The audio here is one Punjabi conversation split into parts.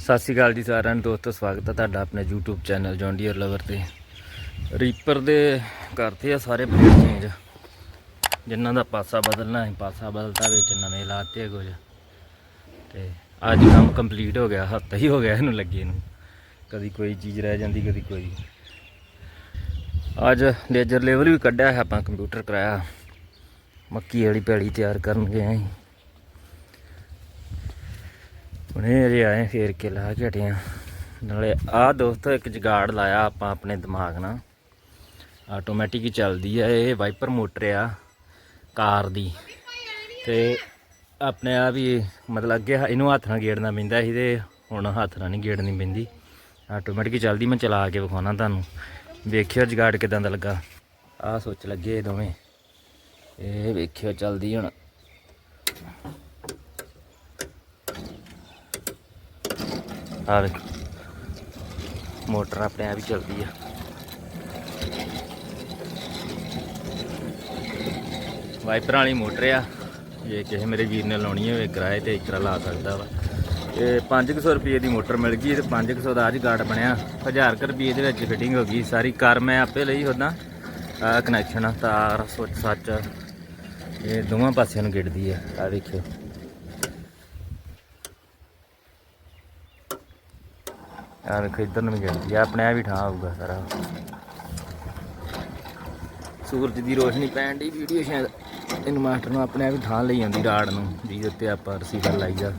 ਸਤਿ ਸ਼੍ਰੀ ਅਕਾਲ ਜੀ ਸਾਰਿਆਂ ਨੂੰ, ਦੋਸਤੋ, ਸਵਾਗਤ ਹੈ ਤੁਹਾਡਾ ਆਪਣੇ YouTube channel John Deere lover ਤੇ। ਰੀਪਰ ਦੇ ਕਰਤੇ ਆ ਸਾਰੇ ਪਲੇਟ ਚੇਂਜ ਜਿਨ੍ਹਾਂ ਦਾ ਪਾਸਾ ਬਦਲਣਾ ਹੈ ਪਾਸਾ ਬਦਲਤਾ ਵਿੱਚ ਨਵੇਂ ਲਾਤੇ ਕੁਝ। ਤੇ ਅੱਜ ਕੰਮ ਕੰਪਲੀਟ ਹੋ ਗਿਆ ਹੱਥ ਹੀ ਹੋ ਗਿਆ ਇਹਨੂੰ ਲੱਗੇ ਨੂੰ। ਕਦੀ ਕੋਈ ਚੀਜ਼ ਰਹਿ ਜਾਂਦੀ, ਕਦੀ ਕੋਈ। ਅੱਜ ਲੇਜ਼ਰ ਲੈਵਲ ਵੀ ਕੱਢਿਆ ਹੈ ਆਪਾਂ ਕੰਪਿਊਟਰ ਕਰਾਇਆ। ਮੱਕੀ ਵਾਲੀ ਪੈੜੀ ਤਿਆਰ ਕਰਨ ਗਏ ਆਂ ਹੁਣੇ ਅਜੇ ਆਏ ਫੇਰ ਕੇ ਲਾ ਕੇ ਹਟੇ ਨਾਲੇ ਆਹ ਦੋਸਤੋ, ਇੱਕ ਜਗਾੜ ਲਾਇਆ ਆਪਾਂ ਆਪਣੇ ਦਿਮਾਗ ਨਾਲ। ਆਟੋਮੈਟਿਕ ਹੀ ਚੱਲਦੀ ਆ, ਇਹ ਵਾਈਪਰ ਮੋਟਰ ਆ, ਕਾਰ ਦੀ। ਤੇ ਆਪਣੇ ਆਪ ਹੀ ਮਤਲਬ ਅੱਗੇ ਇਹਨੂੰ ਹੱਥ ਨਾਲ ਗੇੜਨਾ ਪੈਂਦਾ ਸੀ ਤੇ ਹੁਣ ਹੱਥ ਨਾਲ ਨਹੀਂ ਗੇੜਨੀ ਪੈਂਦੀ। ਆਟੋਮੈਟਿਕ ਚੱਲਦੀ, ਮੈਂ ਚਲਾ ਕੇ ਵਿਖਾਉਣਾ ਤੁਹਾਨੂੰ। ਵੇਖਿਓ ਜਗਾੜ ਕਿਦਾਂ ਦਾ ਲੱਗਾ। ਆਹ ਸੋਚ ਲੱਗੇ ਇਹ ਦੋਵੇਂ। ਇਹ ਵੇਖਿਓ ਚੱਲਦੀ ਹੁਣ। ਆ ਵੇਖ ਮੋਟਰ ਆਪਣੇ ਆਪ ਹੀ ਚੱਲਦੀ ਆ। ਵਾਈਪਰ ਵਾਲੀ ਮੋਟਰ ਆ। ਜੇ ਕਿਸੇ ਮੇਰੇ ਵੀਰ ਨੇ ਲਾਉਣੀ ਹੋਵੇ, ਕਿਰਾਏ ਤੇ ਇਕਰਾ ਲਾ ਸਕਦਾ ਵਾ। ਤੇ 500 ਰੁਪਏ ਦੀ ਮੋਟਰ ਮਿਲ ਗਈ ਤੇ 500 ਦਾ ਅੱਜ ਗਾਰਡ ਬਣਿਆ। 1000 ਕੁ ਰੁਪਏ ਦੇ ਵਿੱਚ ਫਿਟਿੰਗ ਹੋ ਗਈ। ਸਾਰੀ ਕਾਰ ਮੈਂ ਆਪੇ ਲਈ ਹੁੰਦਾ ਕਨੈਕਸ਼ਨ ਤਾਰ ਸੁੱਚ ਸੱਚ ਇਹ ਦੋਵਾਂ ਪਾਸਿਆਂ ਨੂੰ ਗਿੜਦੀ ਆ। ਆ ਵੇਖਿਓ ਆ ਵੇਖੋ ਨੂੰ ਵੀ ਜਾਂਦੀ ਆ, ਆਪਣੇ ਆਪ ਹੀ ਠਾਂ ਆਊਗਾ ਸਾਰਾ। ਸੂਰਜ ਦੀ ਰੋਸ਼ਨੀ ਪੈਣ ਦੀ ਵੀਡੀਓ ਸ਼ਾਇਦ ਇਹਨੂੰ ਮਾਸਟਰ ਨੂੰ ਆਪਣੇ ਆਪ ਹੀ ਠਾਂ ਲਈ ਜਾਂਦੀ ਰਾੜ ਨੂੰ ਜਿਹਦੇ ਉੱਤੇ ਆਪਾਂ ਰਿਸੀਵਰ ਲਾਈਦਾ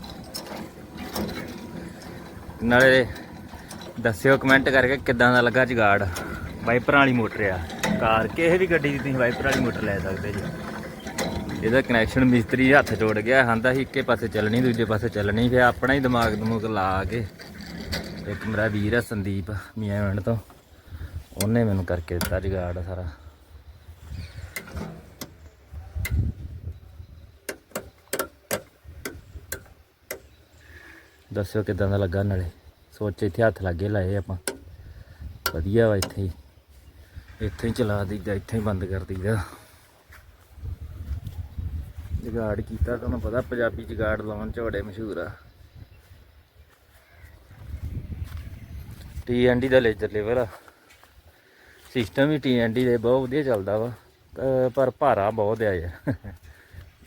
ਨਾਲੇ ਦੱਸਿਓ ਕਮੈਂਟ ਕਰਕੇ ਕਿੱਦਾਂ ਦਾ ਲੱਗਾ ਜਗਾੜ। ਵਾਈਪਰ ਵਾਲੀ ਮੋਟਰ ਆ। ਕਾਰ ਕਿਸੇ ਵੀ ਗੱਡੀ ਦੀ ਤੁਸੀਂ ਵਾਈਪਰ ਵਾਲੀ ਮੋਟਰ ਲੈ ਸਕਦੇ ਜੀ। ਇਹਦਾ ਕਨੈਕਸ਼ਨ ਮਿਸਤਰੀ ਹੱਥ ਜੋੜ ਗਿਆ ਹਾਂਦਾ ਸੀ ਇੱਕੇ ਪਾਸੇ ਚੱਲਣੀ, ਦੂਜੇ ਪਾਸੇ ਚੱਲਣੀ, ਫਿਰ ਆਪਣਾ ਹੀ ਦਿਮਾਗ ਦਮੂਗ ਲਾ ਕੇ ਇੱਕ ਮੇਰਾ ਵੀਰ ਹੈ ਸੰਦੀਪ, ਮੀਆਂ ਪਿੰਡ ਤੋਂ। ਉਹਨੇ ਮੈਨੂੰ ਕਰਕੇ ਦਿੱਤਾ ਜਗਾੜ ਸਾਰਾ। ਦੱਸਿਓ ਕਿਦਾਂ ਦਾ ਲੱਗਾ ਨਾਲੇ। ਸੋਚ ਇੱਥੇ ਹੱਥ ਲੱਗੇ ਲਾਏ ਆਪਾਂ। ਵਧੀਆ ਵਾ ਇੱਥੇ ਹੀ। ਇੱਥੇ ਹੀ ਚਲਾ ਦਈਦਾ, ਇੱਥੇ ਹੀ ਬੰਦ ਕਰ ਦਈਦਾ। ਜਗਾੜ ਕੀਤਾ ਤੁਹਾਨੂੰ ਪਤਾ, ਪੰਜਾਬੀ ਜਗਾੜ ਲਾਉਣ ਚ ਬੜੇ ਮਸ਼ਹੂਰ ਆ। ਟੀ ਦਾ ਲੇਜ਼ਰ ਲੈਵਲ ਆ। ਸਿਸਟਮ ਵੀ ਟੀ ਦੇ, ਬਹੁਤ ਵਧੀਆ ਚੱਲਦਾ ਵਾ। ਪਰ ਭਾਰਾ ਬਹੁਤ ਆ ਯਾਰ।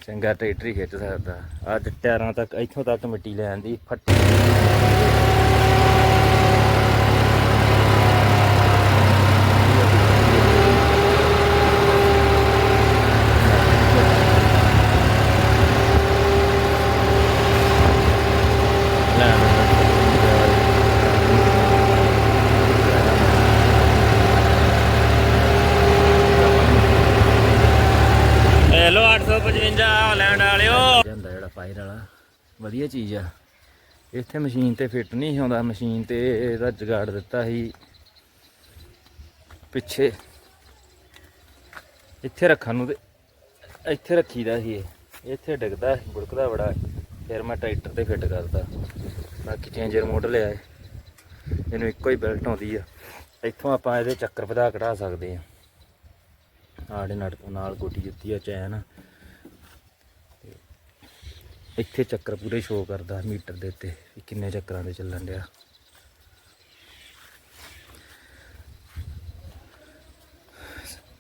ਚੰਗਾ ਟਰੈਕਟਰ ਹੀ ਖਿੱਚ ਸਕਦਾ। ਅੱਜ ਟਾਇਰਾਂ ਤੱਕ, ਇੱਥੋਂ ਤੱਕ ਮਿੱਟੀ ਲੈ ਆਂਦੀ ਫੱਟੀ ਲੈ ਹੈਲੋ 855 ਹਾਲੈਂਡ ਵਾਲਿਓ ਜਾਂਦਾ ਵਾਲਾ ਵਧੀਆ ਚੀਜ਼ ਆ। ਇੱਥੇ ਮਸ਼ੀਨ ਤੇ ਫਿੱਟ ਨਹੀਂ ਆਉਂਦਾ। ਮਸ਼ੀਨ ਤੇ ਇਹਦਾ ਜਗਾੜ ਦਿੱਤਾ ਸੀ। ਪਿੱਛੇ। ਇੱਥੇ ਰੱਖਣ ਨੂੰ ਤੇ ਇੱਥੇ ਰੱਖੀਦਾ ਸੀ ਇਹ। ਇੱਥੇ ਡਿੱਗਦਾ ਗੁੜਕਦਾ ਬੜਾ। ਫਿਰ ਮੈਂ ਟਰੈਕਟਰ ਤੇ ਫਿੱਟ ਕਰਦਾ ਬਾਕੀ ਚੇਂਜਰ ਮੋਡ ਲਿਆ ਏ। ਇਹਨੂੰ ਇੱਕੋ ਹੀ ਬੈਲਟ ਆਉਂਦੀ ਆ। ਇੱਥੋਂ ਆਪਾਂ ਇਹਦੇ ਚੱਕਰ ਵਧਾ ਘਟਾ ਸਕਦੇ ਆ। ਆੜੇ ਨਟ ਨਾਲ ਗੋਡੀ ਦਿੱਤੀ ਆ, ਚੈਨ। ਇੱਥੇ ਚੱਕਰ ਪੂਰੇ ਸ਼ੋ ਕਰਦਾ ਮੀਟਰ ਦੇ ਉੱਤੇ ਵੀ ਕਿੰਨੇ ਚੱਕਰਾਂ ਦੇ ਚੱਲਣ ਡਿਆ।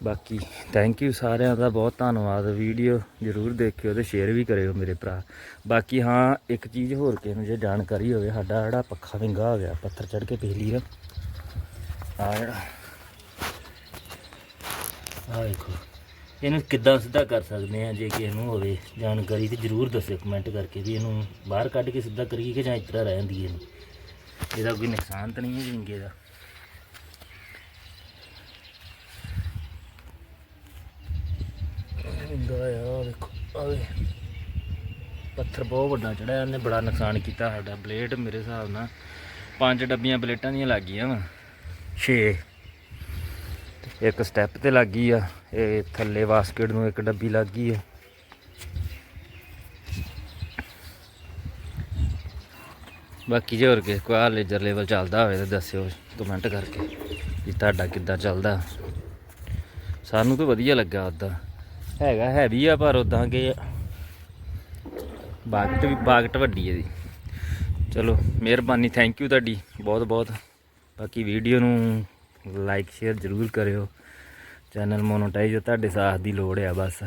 ਬਾਕੀ ਥੈਂਕ ਯੂ ਸਾਰਿਆਂ ਦਾ, ਬਹੁਤ ਧੰਨਵਾਦ। ਵੀਡੀਓ ਜਰੂਰ ਦੇਖਿਓ ਤੇ ਸ਼ੇਅਰ ਵੀ ਕਰਿਓ ਮੇਰੇ ਭਰਾ। ਬਾਕੀ ਹਾਂ, ਇੱਕ ਚੀਜ਼ ਹੋਰ ਕਿਸੇ ਨੂੰ ਜੇ ਜਾਣਕਾਰੀ ਹੋਵੇ, ਸਾਡਾ ਜਿਹੜਾ ਪੱਖਾ ਵਿੰਗਾ ਹੋ ਗਿਆ, ਪੱਥਰ ਚੜ ਕੇ ਪਿਛਲੀ ਰ ਆ ਜਿਹੜਾ ਆ ਵੇਖੋ ਇਹਨੂੰ ਕਿੱਦਾਂ ਸਿੱਧਾ ਕਰ ਸਕਦੇ ਆ ਜੇ ਕਿਸੇ ਨੂੰ ਹੋਵੇ ਜਾਣਕਾਰੀ ਤੇ ਜਰੂਰ ਦੱਸਿਓ ਕਮੈਂਟ ਕਰਕੇ ਵੀ ਇਹਨੂੰ ਬਾਹਰ ਕੱਢ ਕੇ ਸਿੱਧਾ ਕਰੀਏ ਕਿ ਜਾਂ ਇਸ ਤਰ੍ਹਾਂ ਰਹਿ ਜਾਂਦੀ ਇਹਨੂੰ। ਇਹਦਾ ਕੋਈ ਨੁਕਸਾਨ ਤਾਂ ਨਹੀਂ ਹੈ ਵਿੰਗੇ ਦਾ। ਵਿੰਗਾ ਆ, ਵੇਖੋ ਆਵੇ ਪੱਥਰ ਬਹੁਤ ਵੱਡਾ ਚੜਿਆ ਉਹਨੇ ਬੜਾ ਨੁਕਸਾਨ ਕੀਤਾ ਸਾਡਾ। ਬਲੇਡ ਮੇਰੇ ਹਿਸਾਬ ਨਾਲ ਪੰਜ ਡੱਬੀਆਂ ਬਲੇਟਾਂ ਦੀਆਂ ਲੱਗ ਗਈਆਂ ਵਾ। 6 ਇੱਕ ਸਟੈਪ ਤੇ ਲੱਗ ਗਈ ਆ, ਇਹ ਥੱਲੇ ਵਾਸਕਟ ਨੂੰ ਇੱਕ ਡੱਬੀ ਲੱਗ ਗਈ ਆ। ਬਾਕੀ ਜੇ ਹੋਰ ਕਿਸੇ ਕੋਈ ਆ ਲੇਜ਼ਰ ਲੈਵਲ ਚੱਲਦਾ ਹੋਵੇ ਤਾਂ ਦੱਸਿਓ ਕਮੈਂਟ ਕਰਕੇ ਵੀ ਤੁਹਾਡਾ ਕਿੱਦਾਂ ਚੱਲਦਾ। ਸਾਨੂੰ ਤਾਂ ਵਧੀਆ ਲੱਗਾ ਉਦਾਂ ਹੈਗਾ ਹੈਵੀ ਆ ਪਰ ਉਦਾਂ ਕਿ ਬਾਗਟ ਵੀ ਬਾਗਟ ਵੱਡੀ ਹੈ ਦੀ ਚਲੋ ਮਿਹਰਬਾਨੀ ਥੈਂਕ ਯੂ ਤੁਹਾਡੀ ਬਹੁਤ ਬਹੁਤ ਬਾਕੀ ਵੀਡੀਓ ਨੂੰ ਲਾਈਕ ਸ਼ੇਅਰ ਜ਼ਰੂਰ ਕਰਿਓ। ਚੈਨਲ ਮੋਨੋਟਾਈਜ਼ ਤੁਹਾਡੇ ਸਾਥ ਦੀ ਲੋੜ ਆ ਬਸ।